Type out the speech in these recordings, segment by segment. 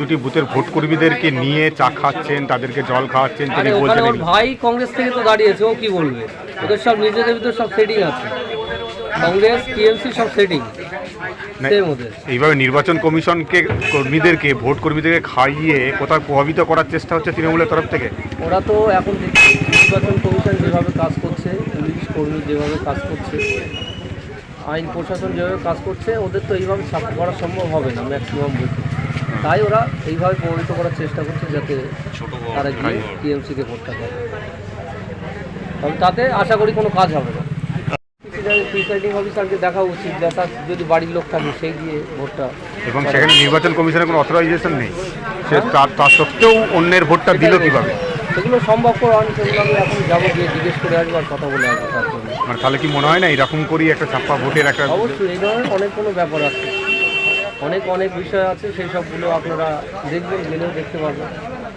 দুটি বুথের ভোট কর্মীদেরকে নিয়ে চা খাচ্ছেন তাদেরকে জল খাওয়াচ্ছেন তিনি বলছেন ভাই কংগ্রেস থেকে তো দাঁড়িয়েছে ও কি বলবে? ওদের সব নিজেদের ভিতর সব সেটিং আছে। কংগ্রেস টিএমসি সব সেটিং এইভাবে নির্বাচন কমিশনকে কর্মীদেরকে ভোট কর্মীদেরকে খাইয়ে কোথাও প্রভাবিত করার চেষ্টা হচ্ছে তৃণমূলের তরফ থেকে? ওরা তো এখন নির্বাচন কমিশন যেভাবে কাজ করছে পুলিশ কর্মী যেভাবে কাজ করছে আইন প্রশাসন যেভাবে কাজ করছে ওদের তো এইভাবে ছাপ করা সম্ভব হবে না ম্যাক্সিমাম বুথে। তাই ওরা এইভাবে প্রভাবিত করার চেষ্টা করছে যাতে তারা গিয়ে টিএমসিকে ভোটটা করে। তবে তাতে আশা করি কোনো কাজ হবে না। প্রিসাইডিং অফিসারকে দেখা উচিত যা তার যদি বাড়ির লোক থাকে সেই দিয়ে ভোটটা এবং সেখানে নির্বাচন কমিশনের কোনো অথরাইজেশন নেই। সে তার সত্ত্বেও অন্যের ভোটটা দিল কীভাবে? সেগুলো সম্ভবপর হয় সেগুলো আমি এখন যাব গিয়ে জিজ্ঞেস করে আসব আর কথা বলে আসব তার জন্য। মানে তাহলে কি মনে হয় না এরকম করেই একটা ছাপ্পা ভোটের একটা অবশ্যই এই ধরনের অনেক কোনো ব্যাপার আছে। অনেক অনেক বিষয় আছে সেই সবগুলো আপনারা দেখবেন গেলেও দেখতে পারবেন।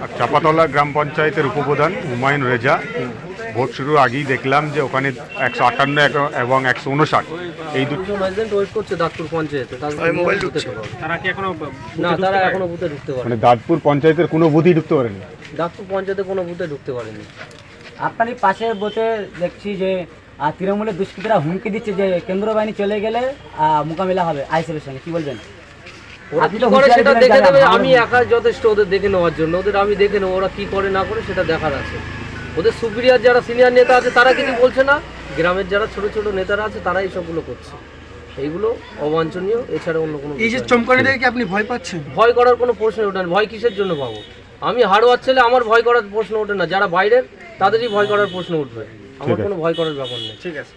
আর চাপাতলা গ্রাম পঞ্চায়েতের উপপ্রধান হুমায়ুন রেজা ভোট শুরুর আগেই দেখলাম যে ওখানে একশো আটান্ন এবং একশো উনষাট এই দুটো ওয়েট করছে দাঁতপুর পঞ্চায়েতে তাদের মোবাইল ঢুকতে পারবে। তারা কি এখনও না তারা এখনও বুথে ঢুকতে পারে মানে দাঁতপুর পঞ্চায়েতের কোনো বুথই ঢুকতে পারেনি। দাঁতপুর পঞ্চায়েতে কোনো বুথে ঢুকতে পারেনি। আপনারই পাশের বোতে দেখছি যে আহ, তৃণমূলের দুষ্কৃতীরা হুমকি দিচ্ছে যে কেন্দ্র বাহিনী চলে গেলে মোকাবিলা হবে আইসিএফের সঙ্গে কি বলবেন? সেটা দেখে নেবে আমি একা যথেষ্ট ওদের দেখে নেওয়ার জন্য। ওদের আমি দেখে নেব ওরা কি করে না করে সেটা দেখার আছে। ওদের সুপিরিয়ার যারা সিনিয়র নেতা আছে তারা কিছু বলছে না। গ্রামের যারা ছোট ছোট নেতারা আছে তারা এইসবগুলো করছে। এইগুলো অবাঞ্ছনীয় এছাড়া অন্য কোনো এই যে চমকানিদেরকে আপনি ভয় পাচ্ছেন? ভয় করার কোনো প্রশ্ন ওঠে না। ভয় কিসের জন্য পাবো? আমি হাড়োয়ার ছেলে আমার ভয় করার প্রশ্ন ওঠে না। যারা বাইরের তাদেরই ভয় করার প্রশ্ন উঠবে। আমার কোনো ভয় করার ব্যাপার নেই। ঠিক আছে।